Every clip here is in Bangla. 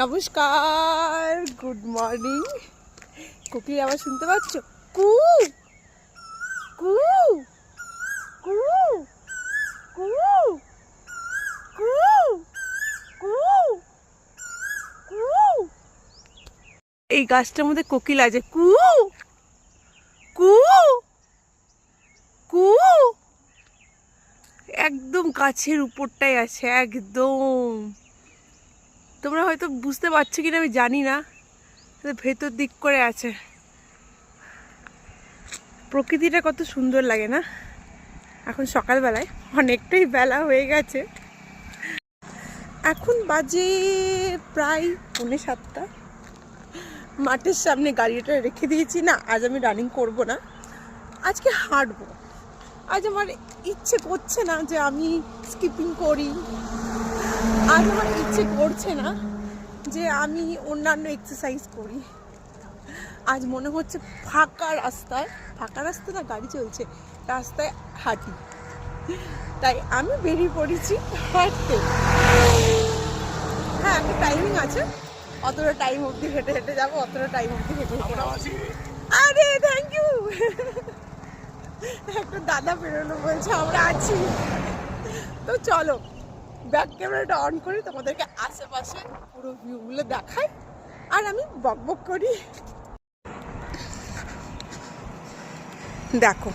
নমস্কার গুড মর্নিং কোকিল আবার শুনতে পাচ্ছ? কু কু কু কু কু কু কু। এই গাছটার মধ্যে কোকিল আছে। কু কু কু। একদম গাছের উপরটাই আছে, একদম। হয়তো বুঝতে পারছ কিনা আমি জানি না। ভেতর দিক করে আছে। প্রকৃতিটা কত সুন্দর লাগে না? এখন সকালবেলায় অনেকটাই বেলা হয়ে গেছে। এখন বাজে প্রায় পৌনে সাতটা। মাঠের সামনে গাড়িটা রেখে দিয়েছি না, আজ আমি রানিং করব না। আজকে হাঁটবো। আজ আমার ইচ্ছে করছে না যে আমি স্কিপিং করি। আজ আমার ইচ্ছে করছে না যে আমি অন্যান্য এক্সারসাইজ করি। আজ মনে হচ্ছে ফাঁকা রাস্তায় ফাঁকা রাস্তা না গাড়ি চলছে রাস্তায় হাঁটি। তাই আমি বেরিয়ে পড়েছি হাঁটতে। হ্যাঁ একটা টাইমিং আছে। অতটা টাইম অবধি হেঁটে হেঁটে যাব অতটা টাইম অবধি হেঁটে হেঁটে আরে থ্যাংক ইউ একটা দাদা বেরোলো বলছে আমরা আছি। তো চলো ব্যাক ক্যামেরাটা অন করি, তোমাদেরকে আশেপাশে পুরো ভিউগুলো দেখাই, আর আমি বক বক করি। দেখো,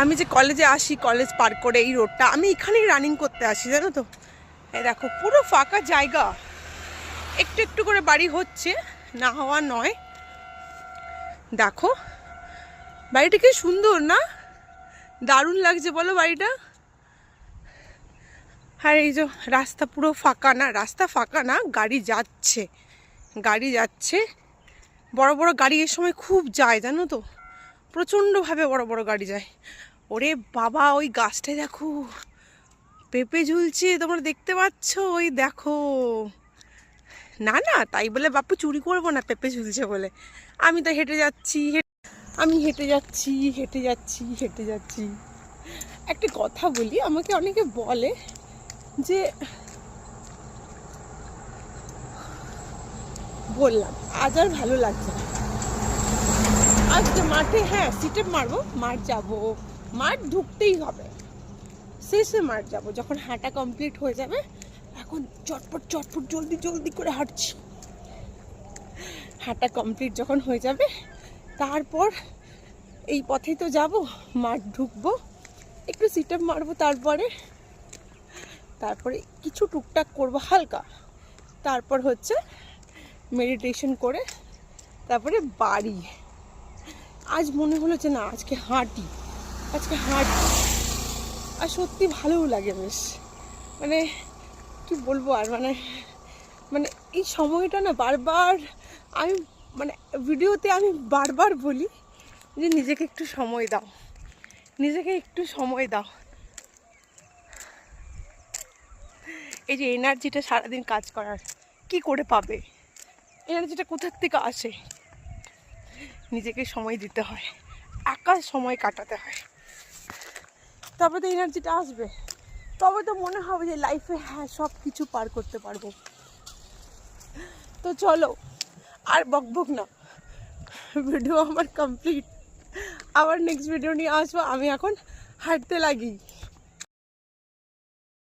আমি যে কলেজে আসি, কলেজ পার করে এই রোডটা আমি এখানেই রানিং করতে আসি, জানো তো? এই দেখো, পুরো ফাঁকা জায়গা। একটু একটু করে বাড়ি হচ্ছে, না হওয়া নয়। দেখো, বাড়িটা কি সুন্দর না? দারুণ লাগছে, বলো বাড়িটা। আর এই যে রাস্তা পুরো ফাঁকা না, রাস্তা ফাঁকা না, গাড়ি যাচ্ছে গাড়ি যাচ্ছে। বড় বড় গাড়ি এর সময় খুব যায়, জানো তো? প্রচণ্ডভাবে বড় বড় গাড়ি যায়। ওরে বাবা, ওই গাছটায় দেখো, পেঁপে ঝুলছে, তোমরা দেখতে পাচ্ছ? ওই দেখো। না না, তাই বলে বাপু চুরি করব না, পেঁপে ঝুলছে বলে। আমি তো হেঁটে যাচ্ছি আমি হেঁটে যাচ্ছি হেঁটে যাচ্ছি হেঁটে যাচ্ছি। একটা কথা বলি, আমাকে অনেকে বলে যে বললাম, আজ আর ভালো লাগছে না। আজকে মাঠে হ্যাঁ সিটে মারবো, মাঠ যাব। মাঠ ঢুকতেই হবে। শেষে মাঠ যাব, যখন হাঁটা কমপ্লিট হয়ে যাবে, এখন চটপট চটপট, জলদি জলদি করে হাঁটছি। হাঁটা কমপ্লিট যখন হয়ে যাবে, তারপর এই পথেই তো যাব, মাঠ ঢুকবো, একটু সিটআপ মারবো তারপরে। তারপরে কিছু টুকটাক করব হালকা। তারপর হচ্ছে মেডিটেশন করে তারপরে বাড়ি। আজ মনে হলো যে না, আজকে হাঁটি। আজকে হাঁটি। আর সত্যি ভালোও লাগে বেশ। মানে কি বলব আর মানে মানে এই সময়টা না বারবার আমি মানে ভিডিওতে আমি বারবার বলি যে নিজেকে একটু সময় দাও। নিজেকে একটু সময় দাও। এই যে এনার্জিটা সারাদিন কাজ করার, কি করে পাবে? এনার্জিটা কোথার থেকে আসে? নিজেকে সময় দিতে হয় একা সময় কাটাতে হয়। তবে তো এনার্জিটা আসবে। তবে তো মনে হবে যে লাইফে হ্যাঁ সব কিছু পার করতে পারব। তো চলো, আর বক বক না। ভিডিও আমার কমপ্লিট আবার নেক্সট ভিডিও নিয়ে আসব। আমি এখন হাঁটতে লাগি।